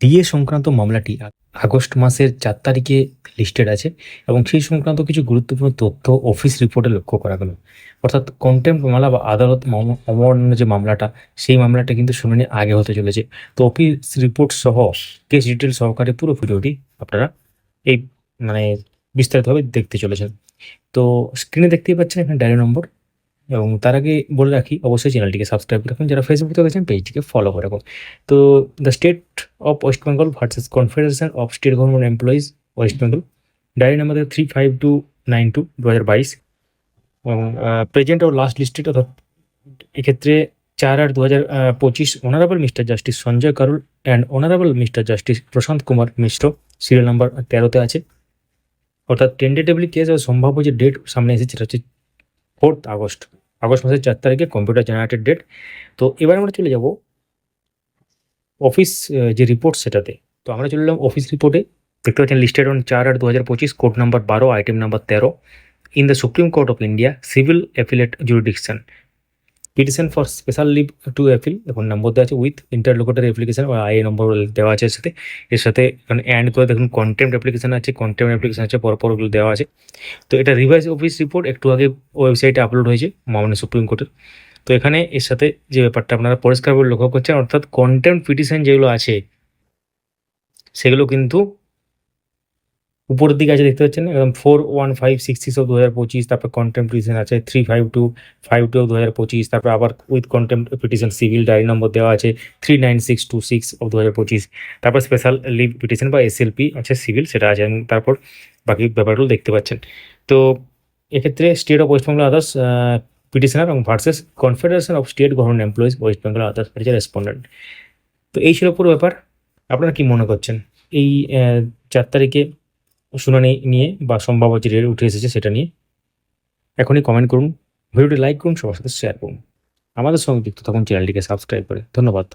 DA সংক্রান্ত মামলাটি August মাসের চার তারিখে লিস্টেড আছে এবং সেই সংক্রান্ত কিছু গুরুত্বপূর্ণ তথ্য অফিস রিপোর্টে লক্ষ্য করা গেল। অর্থাৎ কন্টেম্প মামলা বা আদালত মাম- যে মামলাটা, সেই মামলাটা কিন্তু শুনানি আগে হতে চলেছে। তো অফিস রিপোর্ট সহ কেস ডিটেল সহকারে পুরো ভিডিওটি আপনারা এই মানে বিস্তারিতভাবে দেখতে চলেছেন। তো স্ক্রিনে দেখতেই পাচ্ছেন এখানে ডায়রি নম্বর এবং তার আগে বলে রাখি, অবশ্যই চ্যানেলটিকে সাবস্ক্রাইব রাখুন। যারা ফেসবুক থেকে দেখছেন পেজটিকে ফলো করে রাখুন। তো the state of West Bengal versus confederation of state government employees West Bengal diary number three five two nine two দু হাজার বাইশ এবং প্রেজেন্ট ও লাস্ট লিস্টেড অর্থাৎ এক্ষেত্রে চার আট দু হাজার পঁচিশ honourable mister justice Sanjay Karol and honourable mister justice Prashant Kumar Mishra. Serial number তেরোতে আছে। অর্থাৎ টেন্টেটিভলি কেস সম্ভাব্য যে ডেট সামনে এসেছে, সেটা হচ্ছে ফোর্থ আগস্ট। আগস্ট মাসের চার তারিখে কম্পিউটার জেনারেটেড ডেট তো এবার আমরা চলে যাব অফিস যে রিপোর্ট সেটাতে। তো আমরা চলে এলাম অফিস রিপোর্টে দেখতে পাচ্ছেন লিস্টেড অন চার আট দু হাজার পঁচিশ কোড নাম্বার বারো আইটেম নাম্বার তেরো। In the Supreme Court of India civil appellate jurisdiction petition for special leave to appeal এখন নম্বর দেওয়া আছে উইথ ইন্টারলোকেটারি অ্যাপ্লিকেশন বা আই নম্বর দেওয়া আছে এর সাথে এর সাথে এখানে অ্যান্ড করে দেখুন কন্টেম্প অ্যাপ্লিকেশন আছে কন্টেম্প অ্যাপ্লিকেশন আছে পরপর ওগুলো দেওয়া আছে তো এটা রিভাইজ অফিস রিপোর্ট একটু আগে ওয়েবসাইটে আপলোড হয়েছে মামলা সুপ্রিম কোর্টের তো এখানে এর সাথে যে ব্যাপারটা আপনারা পরিষ্কারভাবে লক্ষ্য করছেন অর্থাৎ কন্টেম্প পিটিশন যেগুলো আছে সেগুলো কিন্তু উপরের দিকে আছে, দেখতে পাচ্ছেন? একদম four one five six six of দু হাজার পঁচিশ, তারপর কন্টেম্প পিটিশন আছে three five two five two দু হাজার পঁচিশ, তারপর আবার with contempt petition civil diary number দেওয়া আছে three nine six two six of দু হাজার পঁচিশ। তারপর স্পেশাল লিভ পিটিশন বা এসএলপি আছে সিভিল সেটা আছে তারপর বাকি ব্যাপারগুলো দেখতে পাচ্ছেন। তো এক্ষেত্রে state of West Bengal others petitioner এবং versus confederation of state government employees West Bengal others হচ্ছে রেসপন্ডেন্ট তো এই ছিল পুরো ব্যাপার, আপনারা কি মনে করছেন? এই চার তারিখে শুনানি নিয়ে বা সম্ভাব্য যে রেট উঠে এসেছে সেটা নিয়ে এখনই কমেন্ট করুন, ভিডিওটি লাইক করুন, সবার সাথে শেয়ার করুন। আমাদের সঙ্গে যুক্ত থাকুন চ্যানেলটিকে সাবস্ক্রাইব করে। ধন্যবাদ।